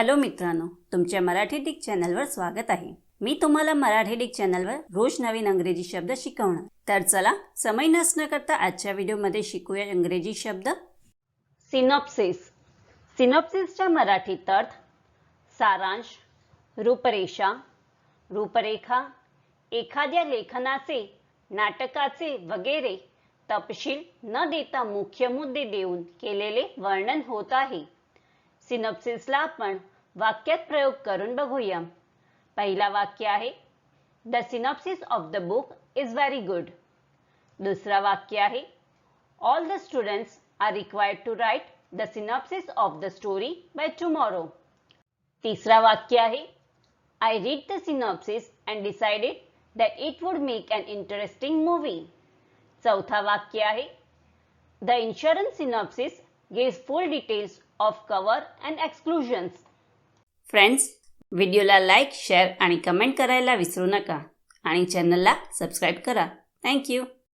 Hello मित्रांनो तुमच्या Marathi Dick चॅनलवर स्वागत आहे. मी तुम्हाला मराठी डिक चॅनलवर रोज नवीन अंग्रेजी शब्द शिकवणार. तर चला समय नसणं करता आजच्या व्हिडिओमध्ये शिकूया इंग्रजी शब्द. सिनॉप्सिस सिनॉप्सिसच्या मराठीत अर्थ सारांश रूपरेषा रूपरेखा एखाद्या लेखनाचे नाटकाचे वगैरे तपशील न देता मुख्य मुद्दे देऊन केलेले वर्णन होत आहे. सिनॉप्सिसला प्रयोग करून बघूया. पहिला वाक्य आहे the synopsis of the book is very good दुसरा वाक्य आहे all the students are required to write the synopsis of the story by tomorrow तिसरा वाक्य आहे I read the synopsis and decided that it would make an interesting movie चौथा वाक्य आहे the insurance synopsis gives full details of cover and exclusions friends व्हिडिओला like share आणि comment करायला विसरू नका. आणि चॅनलला सबस्क्राईब करा. थँक्यू